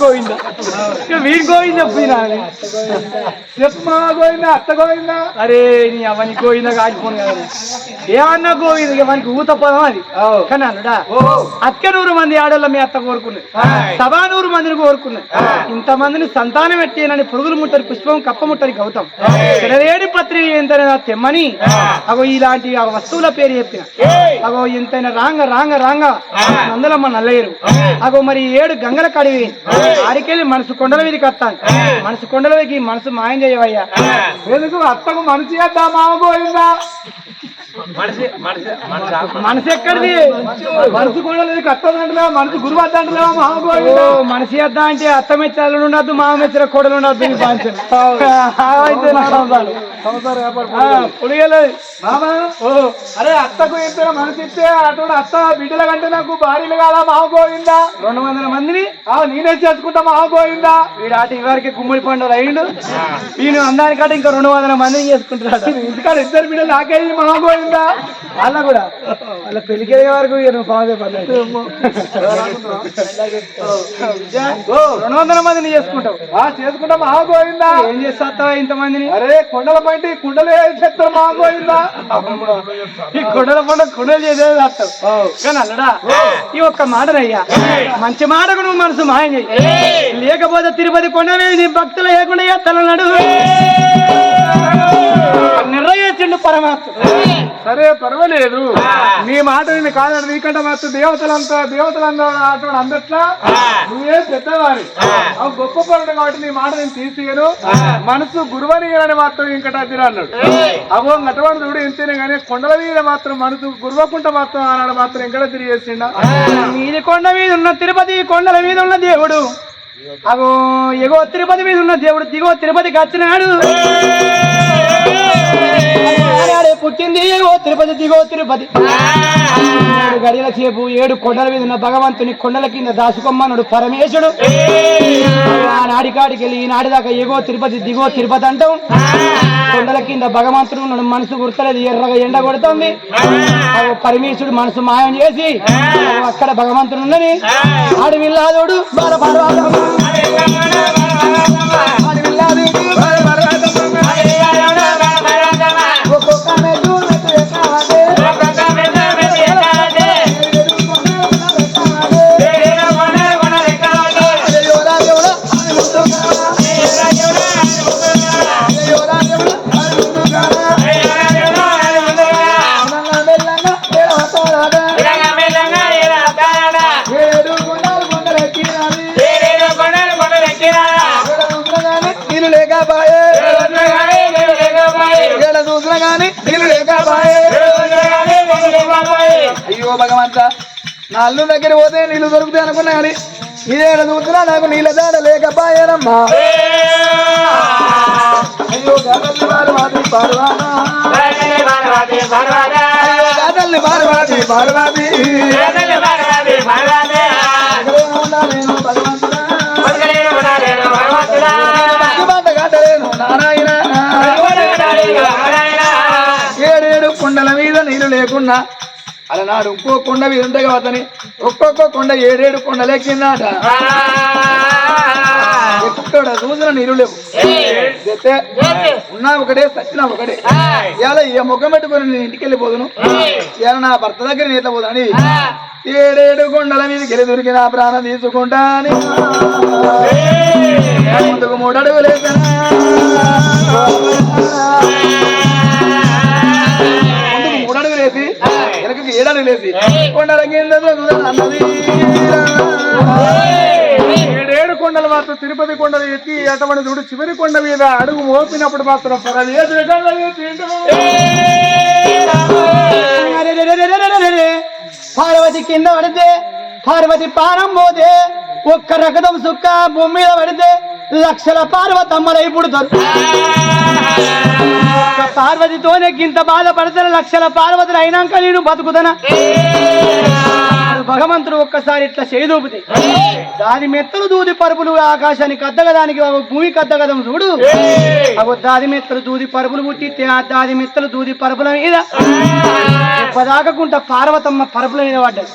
గోవింద. వీడి గోవింద గోవింద అత్త గోవింద. అరే నీ అవని గోవింద కాలిపోను కదా. ఏమన్నా గోవింద? ఇక మనకి ఊత పదం అది. కానీ అన్నడా? అత్త నూరు మంది ఆడోళ్ళ మీ అత్త కోరుకున్నది. సభా నూరు మందిని కోరుకున్నది. ఇంత మందిని సంతానం పెట్టేనని పురుగులు ముట్టని పుష్పం కప్ప ముట్టని గౌతం చెడలేని పత్రి ఎంతైనా తెమ్మని అగో ఇలాంటి వస్తువుల పేరు చెప్పిన. అగో ఎంతైనా రాంగ రాంగ రాంగ. నందులమ్మ నల్లయ్యరు. అగో మరి ఏడు గంగల కడివి. ఆడికెళ్ళి మనసు కొండల మీదకి వస్తాను. మనసు కొండల మీదకి మనసు మాయం చేయవయ్యా. ఎందుకు అత్తకు మనసు చేద్దా మామ పోయిందా మనసు ఎక్కడిది? మనసు కొండల మీదకి వస్తుందంటలేవా మనసు గురువు వద్దంటలేవా మామ పోయిందా మనసు చేద్దా అంటే అత్త మెచ్చాలు ఉండద్దు మామ మెచ్చిన కోడలు ఉండద్దు అయితే నా సంసారం పులిగలేదు మామా ఓ అరే అత్తకు ఇద్దరు మనసు ఇస్తే అటువంటి అత్త బిడ్డల కంటే నాకు భార్యలు కాదా? పోయిందా రెండు వందల మందిని? ఆ నేనే చేసుకుంటా పోయిందా వీడు ఆట ఇవరికి గుమ్మడి పండుగ అయిండు ఈయన అందానికంటే ఇంకా రెండు వందల మందిని చేసుకుంటున్నాడు. ఇంటికాడ ఇద్దరు బిడ్డలు నాకేది మామ పోయిందా వాళ్ళ కూడా. వాళ్ళ పెళ్ళికి వరకు నువ్వు పర్లేదు రెండు వందల మందిని చేసుకుంటావు. చేసుకుంటా. మామ పోయిందా ఏం చేస్తావా ఇంతమందిని అరే కొండల పంటి కుండలే చెప్తారు మామ పోయిందా ఈ కొండల పంట కుండలు చేసేది అర్థం కానీ అల్లడా ఈ ఒక్క మాటనయ్యా. మంచి మాటకు నువ్వు మనసు మాయం చెయ్యి లేకపోతే తిరుపతి కొండ మీద నీ భక్తులు లేకుండా ఎత్తలన్నాడు నిర్ణయించిండు పరమాత్మ సరే పర్వాలేదు. నీ మాట నేను కాదండి నీకంటే మాత్రం దేవతలంతా దేవతలంతా అటువంటి అందట్లా నువ్వే పెద్దవారి. అవి గొప్ప పనుడు కాబట్టి నీ మాట నేను తీసియను. మనసు గురువని అని మాత్రం ఇంకట అదిరా అన్నాడు అవో అటువంటి చూడు ఎంతేనే కానీ కొండల మీద మాత్రం మనసు గురువకుంట మాత్రం ఆనాడు మాత్రం ఇంకట తిరిగేసిండా. మీది కొండ మీద ఉన్న తిరుపతి కొండల మీద ఉన్న దేవుడు. అగో ఎగో తిరుపతి మీద ఉన్న దేవుడు దిగో తిరుపతికి వచ్చినాడు. పుట్టింది ఓ తిరుపతి దిగో తిరుపతి ఏడు గడియల సేపు ఏడు కొండల మీద ఉన్న భగవంతుని కొండల కింద దాసుకొమ్మనుడు పరమేశుడు ఆనాడి కాడికి వెళ్ళి ఈనాడి దాకా ఎగో తిరుపతి దిగో తిరుపతి అంటాం కొండల కింద భగవంతుడు ఉన్నాడు మనసు గుర్తలేదు ఎర్రగా ఎండ కొడుతుంది పరమేశుడు మనసు మాయం చేసి అక్కడ భగవంతుడు ఉన్నది ఆడి విల్లాదోడు బాల పార్వతమ్మ. భగవంత. నా అల్లు దగ్గర పోతే నీళ్ళు దొరుకుతాయి అనుకున్నా కానీ ఇదే చూస్తున్నా నాకు నీళ్ళ దాడ లేకపాయేనమ్మా. అయ్యో గాదల్ని పార్వతి పార్వానా అయ్యో గాదల్ని పార్వతి పార్వతి భగవంతుడా. నారాయణ. ఏడేడు కొండల మీద నీళ్ళు లేకున్నా అలనాడు ఇంకో కొండ మీద ఉంటే కావద్దని ఒక్కొక్క కొండ ఏడేడు కొండలు ఎక్కిందాట ఎక్కడ చూసిన నీళ్ళు లేవు. ఉన్నా ఒకటే సచ్చినా ఒకటే. ఇవాళ ఏ ముఖం పెట్టుకొని నేను ఇంటికి వెళ్ళిపోదును ఇవాళ నా భర్త దగ్గర నీళ్ళ పోదని? ఏడేడు కొండల మీదకి వెళ్ళి దొరికి నా ప్రాణం తీసుకుంటా అని ముందుకు మూడు చేసి కొండల అన్నది. ఏడేడు కొండలు మాత్రం తిరుపతి కొండలు ఎత్తి అటువంటి చూడు చివరి కొండ మీద అడుగు మోపినప్పుడు మాత్రం పార్వతి కింద పడితే పార్వతి పారం పోతే ఒక్క రకదం సుక్క భూమి మీద పడితే లక్షల పార్వతమ్మలై పుడతారు పార్వతితోనే గింత బాధపడతారు లక్షల పార్వతులు అయినాక నేను బతుకుతానా. భగవంతుడు ఒక్కసారి ఇట్లా చేయదూపితే దాది మెత్తలు దూది పరుపులు ఆకాశానికి అద్దగదానికి భూమి కద్దగదం చూడు. అగో దాది మెత్తలు దూది పరుపులు పుట్టి ఆ దాది మెత్తలు దూది పరుపుల మీద పదాకకుంట పార్వతమ్మ పరుపుల మీద పడ్డది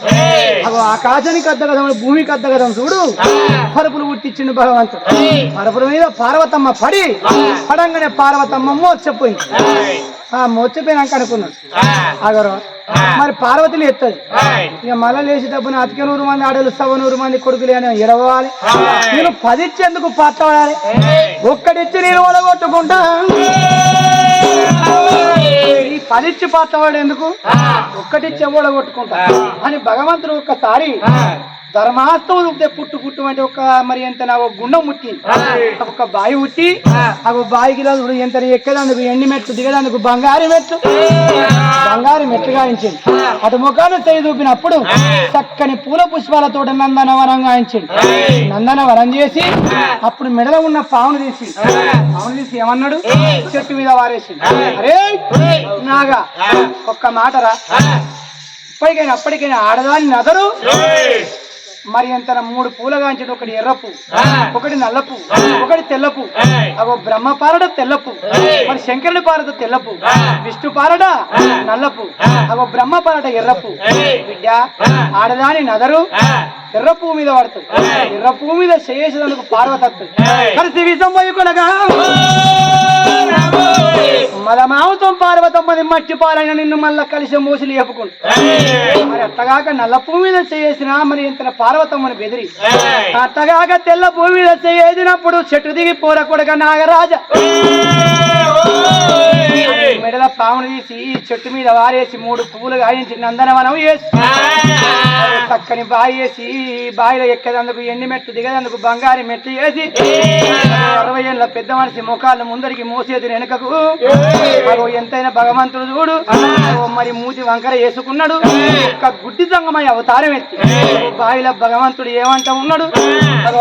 అగో ఆకాశానికి అద్దగదం భూమికి అద్దగదం చూడు. పరుపులు పుట్టించిండు భగవంతుడు. పరుపుల మీద పార్వతమ్మ పడి పడంగానే పార్వతమ్మ మోర్చపోయింది ఆ మోర్చపోయినాక అనుకున్నాడు అగరు మరి పార్వతిని ఎత్తది. ఇక మళ్ళీ లేచేటప్పుడు అతిక నూరు మంది ఆడలు సవ నూరు మంది కొడుకులు అని ఎడవాలి నేను పదిచ్చేందుకు పాత్రపడాలి ఒక్కడిచ్చి నేను ఓడగొట్టుకుంటా ఈ పదిచ్చి పాత్రపడే ఎందుకు ఒక్కటిచ్చి ఓడగొట్టుకుంటా అని భగవంతుడు ఒక్కసారి ధర్మాస్తం చూపితే పుట్టు పుట్టు అంటే ఒక మరి ఎంత నా ఒక గుండం ముట్టి ఒక బావి ఉట్టి. ఆ. బావికి చూడు ఎంత ఎక్కదందుకు ఎండి మెట్లు దిగదందుకు బంగారు మెట్లు. బంగారు మెట్లు గాయించింది. అటు ముఖాన్ని చేయి చూపినప్పుడు చక్కని పూల పుష్పాలతో నందనవనం గాయించింది. నందనవనం చేసి అప్పుడు మెడలో ఉన్న పావును తీసి. పావును తీసి ఏమన్నాడు? చెట్టు మీద వారేసింది. అరే నాగా ఒక్క మాటరా? ఇప్పటికైనా అప్పటికైనా ఆడదాని నదరు మరి అంత మూడు పూల ఒకటి ఎర్రపు ఒకటి నల్లపు ఒకటి తెల్లపు అగో బ్రహ్మ పారడ తెల్లపు మరి శంకరుడి పారద తెల్లపు విష్ణు పారడ నల్లపు అగో బ్రహ్మ పారడ ఎర్రపు బిడ్డ ఆడదాని నదరు ఎర్ర పువ్వు మీద పడుతుంది ఎర్ర పువ్వు మీద చేసేందుకు పార్వతత్తుంది కలిసి విషం పోయకొనగా మల మాంసం పార్వతమ్మని మట్టి పాలైన నిన్ను మళ్ళా కలిసి మోసులు చెప్పుకుంటు మరి అట్టగాక నల్ల పువ్వు మీద చేసిన మరి ఇంత పార్వతమ్మని బెదిరి. అట్టగాక తెల్ల పువ్వు మీద చేసినప్పుడు చెట్టు దిగి పోర కొడక నాగరాజ. పామును తీసి ఈ చెట్టు మీద వారేసి మూడు పువ్వులు గాయించి నందనవనం వేసి చక్కని బావి వేసి ఈ బావిలో ఎక్కేదందుకు ఎండి మెట్లు దిగేదందుకు బంగారు మెట్లు వేసి అరవై ఏళ్ళ పెద్ద మనిషి ముఖాలు ముందరికి మోసేది వెనుకకు. ఎంతైనా భగవంతుడు చూడు. మరి మూతి వంకర వేసుకున్నాడు. ఒక్క గుడ్డి సంగమై అవతారం ఎత్తి. బావిలో భగవంతుడు ఏమంటా ఉన్నాడు?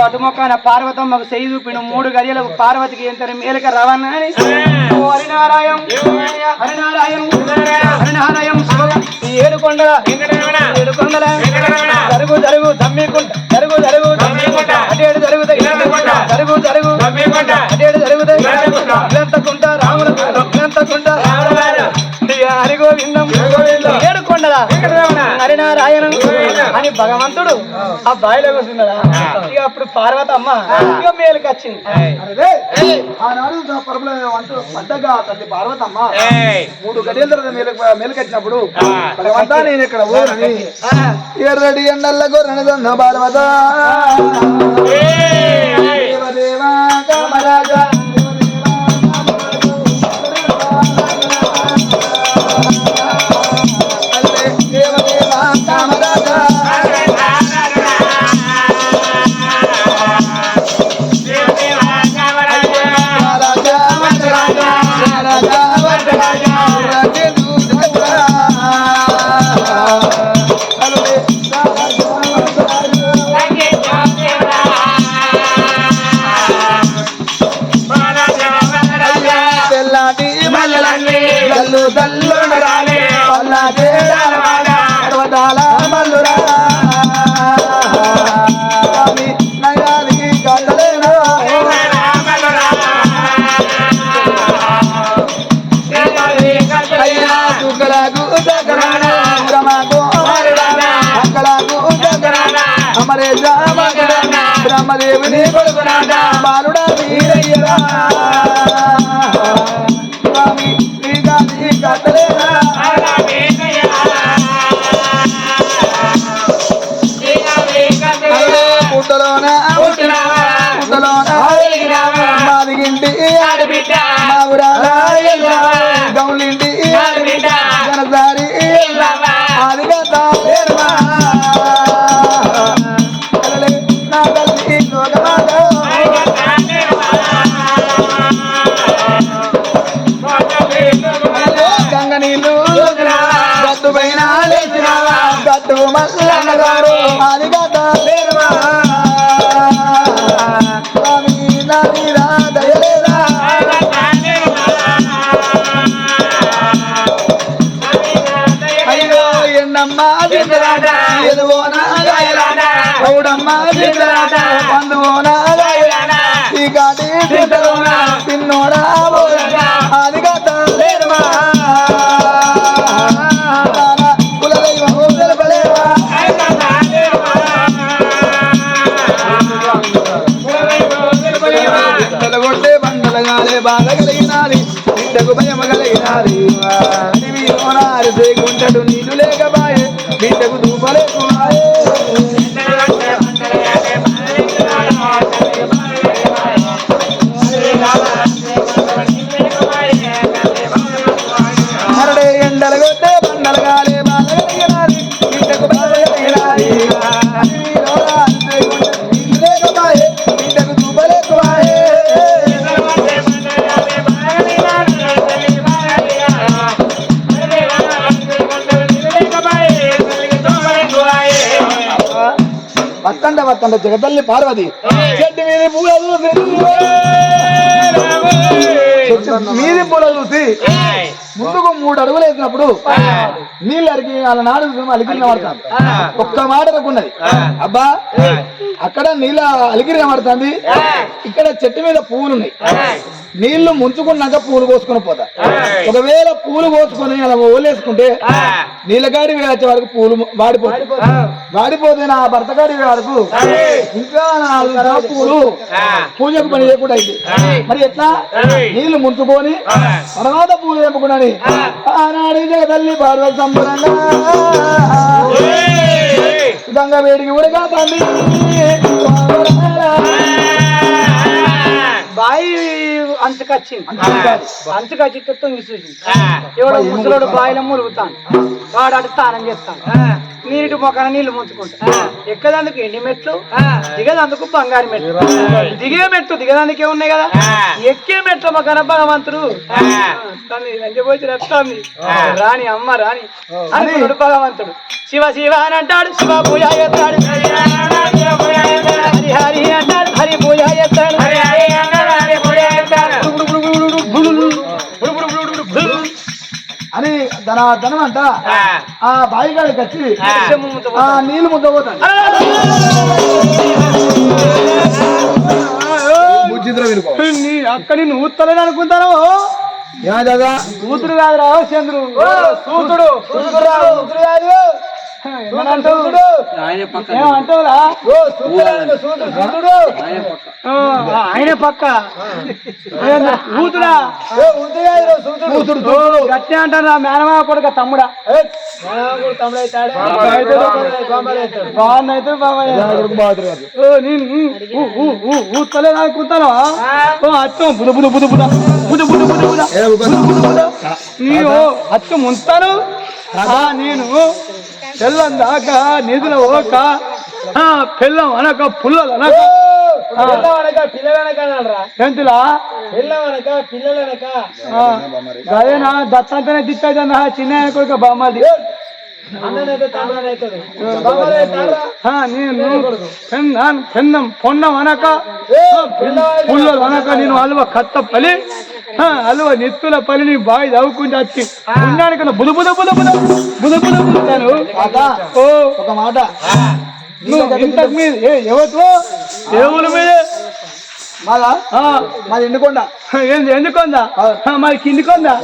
అటు మొక్కన పార్వతమ్మకు చేయి చూపిన. మూడు గడియలకు పార్వతికి ఎంత మేలుక రవాణా అని హరినారాయణ హరినారాయణ హరినారాయణ ఈ ఏడు కొండల ఏడు కొండల జరుగు జరుగు దమ్మికుంట జరుగు జరుగు అటేడు జరుగుతాయి. జరుగు జరుగు. అటేడు జరుగుతాయి. ఇదంతకుంట రాముడు ఇదంతకుంట హరిగోవిందం. ఏడు కొండల హరినారాయణ. అని భగవంతుడు ఆ. బావిలో కూర్చున్నాడా. ఇక అప్పుడు పార్వతమ్మ ఇక మేలుకి వచ్చింది. ఆనాడు పడ్డగా తల్లి పార్వతమ్మ మూడు గడియల తర్వాత మేలకు మేలుకొచ్చినప్పుడు భగవంతా నేను ఇక్కడ ఊరని ఎర్రడి ఎండల్ల గొర్రెని బాలవత దేవదేవా కామరాజా. బ్రహ్మదేవుని కొడుకునాట బాలుడా వీరయ్యరా. స్వామి నీ గాలి తిన్నోడా అదిగత లేదమా తెలగొట్టే బండలగానే బాధ కలిగినాది. బిడ్డకు భయం కలిగినాది. గుంటడు వత్తండ జగతల్లి పార్వతి. చెట్టు మీది పూల మీది పూల చూసి. ముందుకు మూడు అడుగులు వేసినప్పుడు నీళ్ళు అరిగి వాళ్ళ నాడు అలిగిరిన పడతాను ఒక్క మాట అనుకున్నది. అబ్బా అక్కడ నీళ్ళ అలిగిరిన పడుతుంది ఇక్కడ చెట్టు మీద పువ్వులు ఉన్నాయి నీళ్ళు ముంచుకున్నాక పూలు కోసుకొని పోతా. ఒకవేళ పూలు కోసుకొని అలా ఓలేసుకుంటే నీళ్ళగాడి వచ్చే వరకు పూలు వాడిపోతాయి. వాడిపోతే నా భర్త గాడి వరకు ఇంకా నాలుగు రకాల పూలు పూజకు పని చేయకుండా అయింది మరి ఎట్లా? నీళ్ళు ముంచుకొని తర్వాత పూలు తెంపుకున్నాని ఆనాడు జగతల్లి పార్వతి సంబరంగా. గంగ వేడికి ఉడగా తండ్రి బాయి అంచుకొచ్చింది. అంచుకొచ్చి. తొంగి చూసింది. ఎవడో ముసలోడు బాయిలో ములుగుతాను వాడు అటు స్నానం చేస్తాను నీటి మొక్కన నీళ్ళు ముంచుకుంటా. ఎక్కదందుకు ఎండి మెట్లు? దిగదందుకు బంగారు మెట్లు. దిగే మెట్లు దిగదానికే ఉన్నాయి కదా? ఎక్కే మెట్ల మొక్కన భగవంతుడు. వెంటబోచి రస్తాంది రాణి అమ్మ రాణి. అనుకున్నాడు భగవంతుడు. శివ శివ అని అంటాడు శివ పూజ చేస్తాడు. హరి హరి అంటాడు హరి పూజ చేస్తాడు అని ధన ధనం అంట ఆ బావి కాడికి వచ్చి ఆ నీళ్ళు ముద్దపోతాడు అక్కడి నువ్వు ఉత్తరని అనుకుంటాను ఏమైందా కూతురు కాదురా చంద్రుడు కూతురు కాదు ఆయన పక్క గట్టి అంటారా? మేనమా కొడుక తమ్ముడా? ఊ, ఊతలే ఉంచుతాను ఆ, నేను. తెల్లం దాకా నిధుల ఓక. పెళ్ళం అనక పుల్లలు అనక. ఎంతులా అదేనా దత్తంతనే దిట్టేదన్నా చిన్న కొడుక బామ్మది నేను పెందం పొన్నం అనక. పుల్లలు అనక నేను అల్వ కత్త పలి. అల్వ నెత్తుల పలిని బాయి చదువుకుంటే వచ్చి ఉన్నాను కదా. బుధ బుధ బుధ బుధ బుధ బుధ బుధాను ఒక మాట. ఇంతకు మీద ఎవరు దేవుల మీద. మాదా? ఆ, మాది ఎండుకొండ. ఏంది ఎందుకుందా మరి కిందికొందా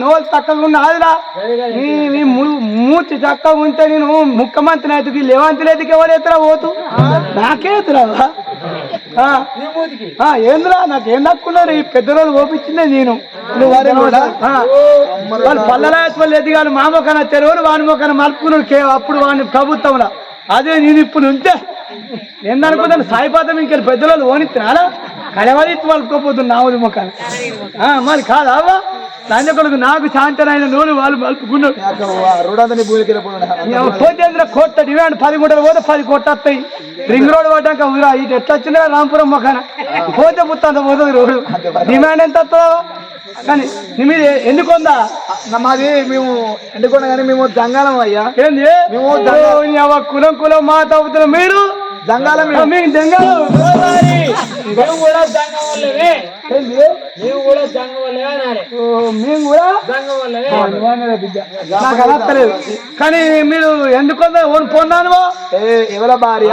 నోలు ఉన్నదిరా నీ ము- మూర్తి చక్కగా ఉంటే నేను ముఖ్యమంత్రి అయితే లేవంతి లేదు ఎవరు ఎత్తురా పోతు? నాకే ఎత్తురావా ఏందిరా నాకు ఏం దక్కున్నారు ఈ పెద్ద రోజులు ఓపించిందే నేను. నువ్వు వారే కూడా వాళ్ళు పల్లరాజపల్లి ఎదిగాలి మా మొక్కన చెరువులు వాని మొక్కన మలుపుకున్నాడు కే అప్పుడు వాడిని ప్రభుత్వంలో. అదే నేను ఇప్పుడు ఉంటే ఏందనుకుంటాను సాయిపాతం ఇంకా పెద్దలు ఓనిస్తున్నారా కలవరి వాళ్ళుకోపోతుంది నావుడి మొక్కన ఆ, మరి కాదా లంజకొడుకు నాకు శాంతనైన నూనె వాళ్ళు మలుపుకున్నాడు పోతేంద్ర కోట్ల డిమాండ్ పది గుంటలు పోతే పది కోట్లు వస్తాయి. రింగ్ రోడ్ పడ్డాక ఊరా ఇటు ఎట్లా వచ్చిందా రాంపురం మొక్కన పోతే పుత్తంత పోతుంది రోడ్డు. డిమాండ్ ఎంత వస్తుందా? కానీ నీ మీద ఎందుకుందా? మాది మేము ఎందుకున్నా కానీ మేము జంగాలం అయ్యా. ఏంది? మేము కులం కులం మా తవ్వుతున్నాం మీరు? జంగాలం మేము. జంగాలం. మేము కూడా జంగాలమే మేము కూడా మేము బిడ్డ. నాకు అనత్తలేదు కానీ మీరు ఎందుకు పొందాను ఎవల భార్య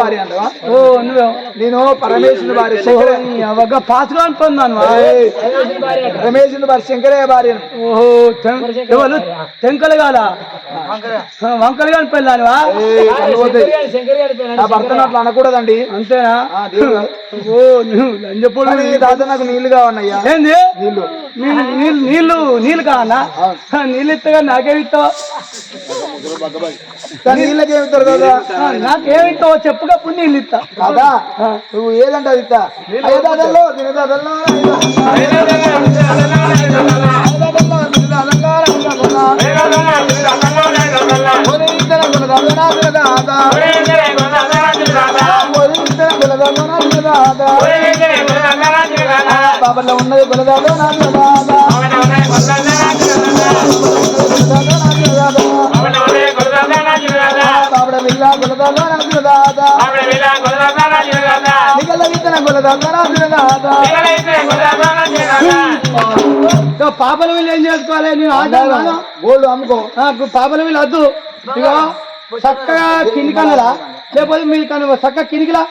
భార్య అంటవా? ఓ నువ్వు. నేను పరమేశ్వరుని భార్య శంకర పాసుగా పొందాను ఎవరి భార్య శంకరయ్య భార్య. ఓహో ఎవరు? తెంకలు కాదా వంకలు కాని పెళ్ళానివా? భర్తను అట్లా అనకూడదండి. అంతేనా. ఓ తాత నాకు నీళ్ళు కావన్నయ్యా. ఏంది? నీళ్ళు. నీళ్ళు నీళ్ళు నీళ్ళు నీళ్ళు కావన్నా నీళ్ళు ఇత్తగా నాకేమి ఇస్తావా? కానీ నీళ్ళకి ఏమిస్తారు కదా ఆ, నాకేమి ఇస్తావో చెప్పుకప్పుడు నీళ్ళు ఇస్తా. కాదా నువ్వు ఏదంటే అది ఇస్తా. బాబర్లో ఉన్నది గులదాదో నా గులదాదా బాబడ విల్ల గులదాదో నా గులదాదా నిగల విత్తన గులదాదో నా గులదాదా ఇక పాపల వీళ్ళు ఏం చేసుకోవాలి? నేను గోల్డ్ అమ్ముకో. నాకు పాపల వీళ్ళు వద్దు. ఇక చక్కగా కింది కన్నదా లేకపోతే మీ కన్న చక్కగా కిందికిలా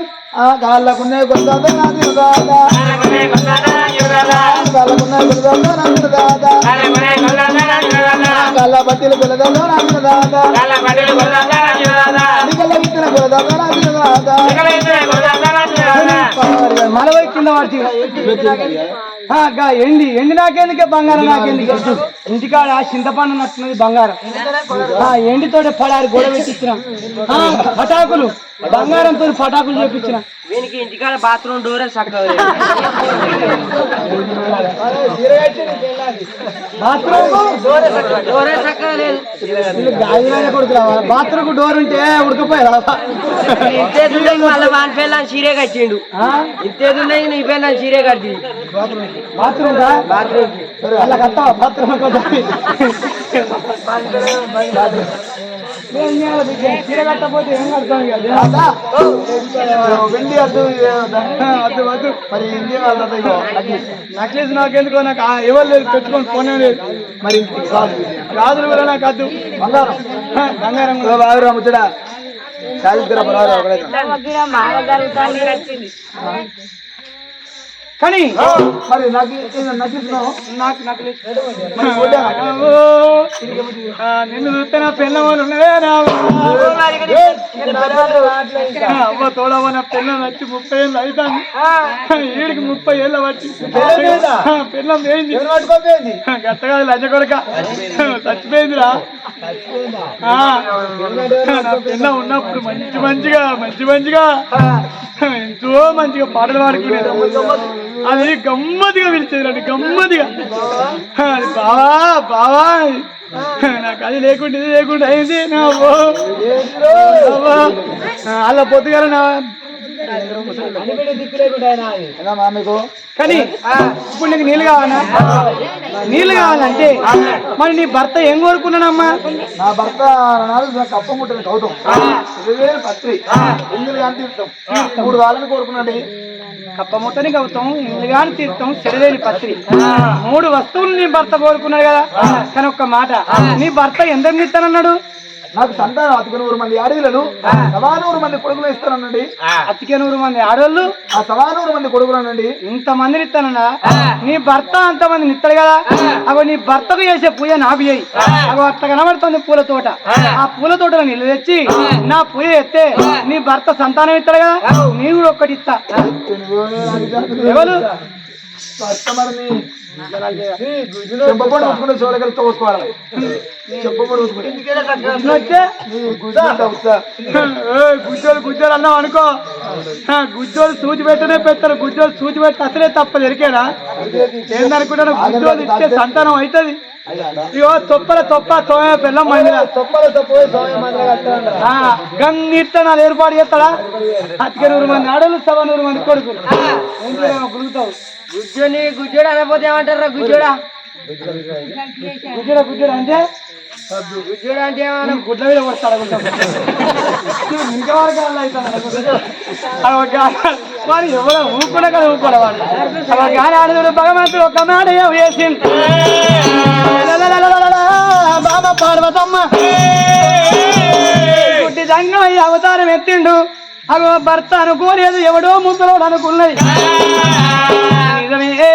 కాళ్ళకున్నాయి గులదాదో నా గులదాదా కాళ్ళకున్నాయి గులదాదో నా గులదాదా కాళ్ళ బట్టలు గులదాదో నా గులదాదా నిగల విత్తన గులదాదో నా గులదాదా మనవై కింద ఆ, గా ఎండి. ఎండి నాకెందుకే బంగారం నాకెందుకే? ఇంటికాడ చింతపండు నట్టున్నది బంగారం. ఆ ఎండితోటి పడారు గొడవ పెట్టించిన ఆ, పటాకులు. బంగారంతో పటాకులు చేపించిన. వీనికి ఇంటికాడ బాత్రూమ్ డోరే బాత్రూమ్ బాత్రూమ్? డోర్ ఉంటే ఉడకపోయా ఇంతే మళ్ళీ వాని పిల్లని చీరే కట్టిండు. ఇంతే నీ పిల్లని చీరే కట్టి బాత్రూమ్ బాత్రూమ్. అలా కట్టావా? బాత్రూమ్ చీర కట్టకపోతే ఏం కడతాం కదా వెండి అద్దు వద్దు మరి ఇండియా. నక్లెస్ నాకెందుకో? నాకు ఆ ఎవరు లేదు పెట్టుకొని ఫోన్ లేదు. మరి. రాజులు కూడా నాకు వద్దు బంగారం. బంగారం బాగురా ముచ్చడా సాధిస్తురా కానీ మరి నాకు ఏం నటిస్తున్నావు? నాకు ఆ, నిన్ను చూస్తే నా పిల్ల వాళ్ళు ఉన్నదే అవ్వ తోడవ నా పిల్ల వచ్చి ముప్పై ఏళ్ళు అవుతాను ఈడికి ముప్పై ఏళ్ళ వచ్చి పిల్ల పట్టుకోపోయింది? గట్టగా లంచ కొడక. చచ్చిపోయిందిరా. నా పిల్ల ఉన్నప్పుడు మంచి మంచిగా మంచి మంచిగా. ఎంతో మంచిగా పాటలు పాడుకునేది. అది గమ్మతిగా పిలిచేది అండి గమ్మతిగా బావా బావా. నాకు అది లేకుండా ఇది లేకుండా అయింది నా. అలా పొద్దుగాల నా ఏనా మా మీకు కానీ ఇప్పుడు నీకు నీళ్ళు కావాలా? నీళ్ళు కావాలంటే మరి నీ భర్త ఏం కోరుకున్నాడమ్మా? నా భర్త నాడు నాకు కప్ప ముట్టని కౌతం ఇరవై వేలు పత్రి. ఇల్లు కానీ తీర్థం. మూడు వాళ్ళని కోరుకున్నాడు. కప్ప ముట్టని గౌతం ఇల్లు తీర్థం చెడలేని పత్రి. మూడు వస్తువులు నీ భర్త కోరుకున్నాడు కదా? కానీ ఒక్క మాట నీ భర్త ఎందరిని ఇస్తానన్నాడు నాకు సంతానం అతికి నూరు మంది ఆడవిలను సవానూరు మంది కొడుకులు ఇస్తానండి అతికే నూరు మంది ఆడోళ్ళు ఆ సవానూరు మంది కొడుకులనండి. ఇంత మందిని ఇస్తానన్నా? నీ భర్త అంత మందిని ఇస్తాడు కదా? అగో నీ భర్తకు చేసే పూజ నాకు చేయి. అగో అట్లా కనబడుతుంది పూల తోట. ఆ. పూల తోటలో నీళ్ళు తెచ్చి నా పూజ ఎత్తే నీ భర్త సంతానం ఇస్తాడు కదా? నీ కూడా ఒక్కటి ఇస్తా. ఎవరు? కస్టమర్ని చెంపపొడి ఉట్టుకుంటే చూడగలి తోసుకోవాలి చెంపపొడి ఉట్టుకుంటే గుడ్లు వస్తే నీ గుజ్జు ఉత్సా ఏయ్, గుజ్జోలు గుజ్జోలు అన్నావు అనుకో. ఆ, గుజ్జోలు సూచి పెట్టనే పెడతారు. గుజ్జోలు సూచి పెట్టి అసలే తప్పదు. ఎరికేనా? ఏందనుకుంటాను గుజ్జోలు ఇచ్చే సంతానం అవుతుంది. ఇగో తొప్పల తొప్ప తోమే పిల్లం మందిరా తొప్పల కట్టాలన్నారు గంగిత్తనాలు ఏర్పాటు చేస్తాడా? అతికే నూరు మంది ఆడలు సవా నూరు మంది కొడుకులు. గులుగుతావు. గుజ్జుని గుజ్జుడు అనకపోతే ఏమంటారా గుజ్జుడా? గుజ్జుడ గుజ్జుడ అంటే? ఉద్యోగం అంటే ఏమన్నా? గుడ్ల మీద పడతాడు వాడు ఎవరో ఊపుకున్నా కదా ఊపుకోలే వాడు. అలా కానీ ఆడదుడు భగవంతుడు ఒక మాట బాబా పార్వతమ్మ. గుడ్డి సంగమయ్య అవతారం ఎత్తిండు. అగో భర్త అనుకోలేదు ఎవడో ముసలోడు అనుకున్నది. నిజమే.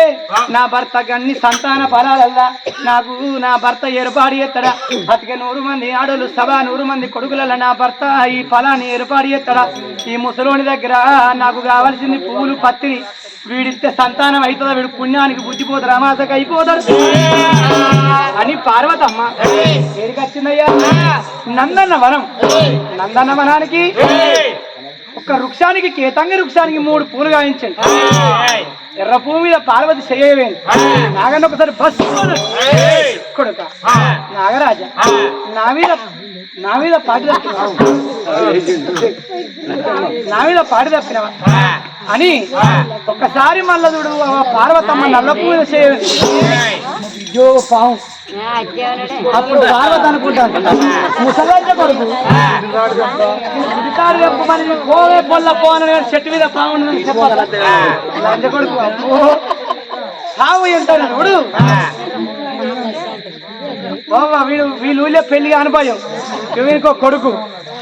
నా భర్తకి అన్ని సంతాన ఫలాలల్లా. నాకు నా భర్త ఏర్పాటు చేస్తాడా? అతికే నూరు మంది ఆడోళ్ళు సభ నూరు మంది కొడుకులల్ల నా భర్త ఈ ఫలాన్ని ఏర్పాటు చేస్తాడా? ఈ ముసలోని దగ్గర నాకు కావాల్సింది పువ్వులు పత్తిని. వీడిస్తే సంతానం అవుతుందా వీడు పుణ్యానికి బుద్ధిపోతాడు? అమాసకి అయిపోతాడు. అని పార్వతమ్మ ఏడికి వచ్చిందయ్యా నందన్న వనం నందన్న వనానికి ఒక వృక్షానికి కేతంగి వృక్షానికి మూడు పూలు గాయించండి ఎర్ర పువ్వు మీద పార్వతి చేయవేంది నాగన్న ఒకసారి బస్ కొడుక. నాగరాజ. నా మీద నా మీద పాటి తప్పినావు? నా మీద పాటి తప్పినావా? అని ఒక్కసారి మళ్ళా చూడు పార్వతమ్మ నల్ల పువ్వు మీద పాము అప్పుడు పార్వతి అనుకుంటాను ముసలంజ కొడుకు. గుడికాడు చెప్పు మరి పోవే పొల్ల పోన చెట్టు మీద పావుందని చెప్పాలి. లంజ కొడుకు అబ్బో. ఎంటాడు చూడు. బాబా వీడు వీళ్ళు ఊళ్ళో పెళ్ళి అనుభవం వీనికి కొడుకు.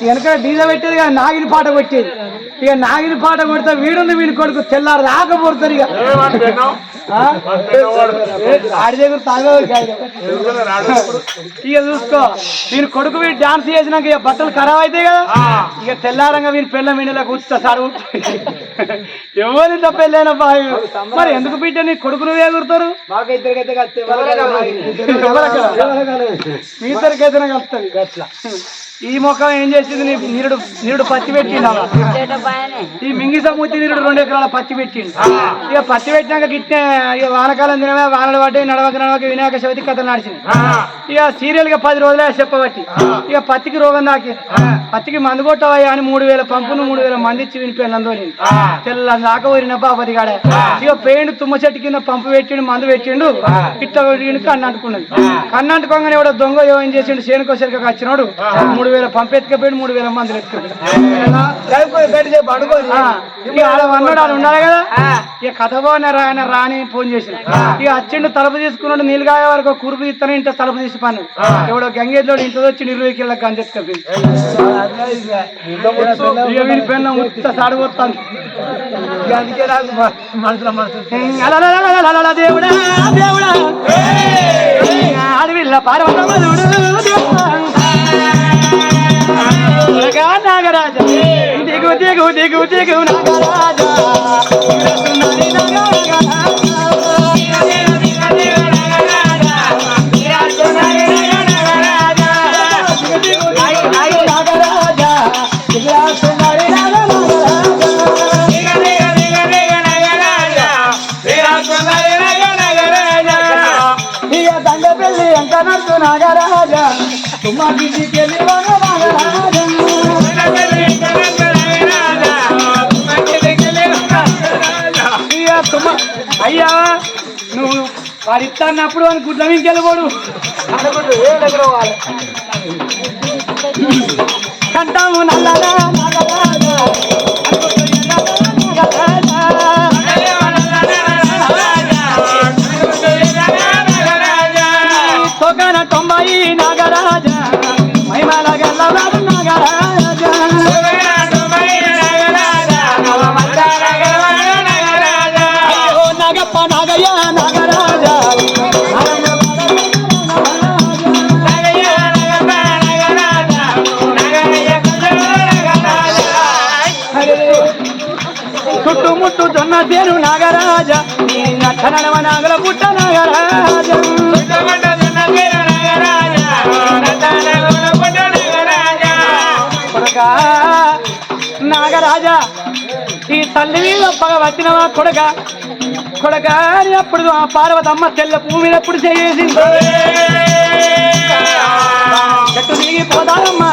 వెనక డీజ పెట్టేది కానీ నాగిని పాట కొట్టేది. ఇక నాగిని పాట కొడితే వీడుంది వీడి కొడుకు తెల్లారు రాకపోతారు ఇక. ఆ? ఆడి దగ్గర. ఇక చూసుకో వీని కొడుకు వీడు డాన్స్ చేసినాక ఇక బట్టలు ఖరాబ్ అవుతాయి కదా. ఇక తెల్లారంగా వీని పెళ్ళ మీనలా కూర్చుతా సార్ ఎవరింత పెళ్ళైన బాయ్ మరి ఎందుకు బిడ్డ నీ కొడుకు నువ్వే ఎగురుతారు మీ ఇద్దరికైతేనే కలుస్తుంది గట్ల ఈ ముఖం ఏం చేసింది నిరుడు నిరుడు పత్తి పెట్టిండు అలా. ఈ మింగి సమూర్తి నిరుడు రెండు ఎకరాల పత్తి పెట్టిండు. ఇక పత్తి పెట్టినాక గిట్టే ఇక వానకాలం దినమే వానలు పడ్డాయి నడవక నడవక వినాయక చవితి కథ నడిచింది ఇక సీరియల్గా పది రోజులే చెప్పబట్టి. ఇక పత్తికి రోగం దాకి. పత్తికి మందు కొట్టవయ్యా అని మూడు వేల పంపును మూడు వేల మంది ఇచ్చి వినిపోయాను అందులో తెల్ల దాకా ఊరిన బాపతి కాడ. ఇక పెయింట్ తుమ్మ చెట్టు కింద పంపు పెట్టిండు మందు పెట్టిండు. ఇట్లా కొట్టిండు కన్ను అంటుకున్నది. కన్ను అంటుకోగానే ఎవడో దొంగ ఏం చేసిండు సేనుకోసరిగా వచ్చినాడు. మూడు వేల పంపు ఎత్తుకపోయిండు మూడు వేల మందులు ఇక ఆడ అన్నాడు ఆడ ఉండాలి కదా? ఇక కథ బాగున్నా రా ఆయన రాని ఫోన్ చేసిన. ఇక వచ్చిండు తలుపు తీసుకున్నాడు నీళ్ళు కాయ వరకు కురుపు తీస్తాను ఇంట తలుపు తీసి పన్నాడు ఎవడో గంగేజ్లోడు ఇంట్లో వచ్చి ఇరవై కిలో గంజెత్తుకపోయింది ఇక వీడి పెన్న ఉత్త సాడిపోతాను అందుకే నాకు మనసులో మనసు దేవుడా. దేవుడా. అడవిల్ల పార్వతమధుడు నాగరాజా దిగు దిగు దిగు దిగు నాగరాజ ఇక దండ ఎంత నడుచు వాడు ఇస్తాన్నప్పుడు అని గుడ్ల పోవాలి కంటాము నల్లగా పేరు నాగరాజ నీ నచ్చ నడవ నాగల పుట్ట నాగరాజ. నాగరాజా ఈ తల్లి మీద వచ్చినవా కొడక? కొడక అని అప్పుడు ఆ పార్వతమ్మ తెల్ల భూమి మీద ఎప్పుడు చేసింది. చెట్టు దిగిపోతారమ్మా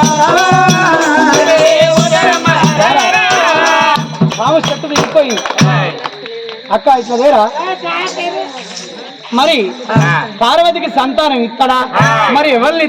బాబు చెట్టు దిగిపోయింది అక్క ఇట్లా లేరా? మరి పార్వతికి సంతానం ఇక్కడ. మరి ఎవరిని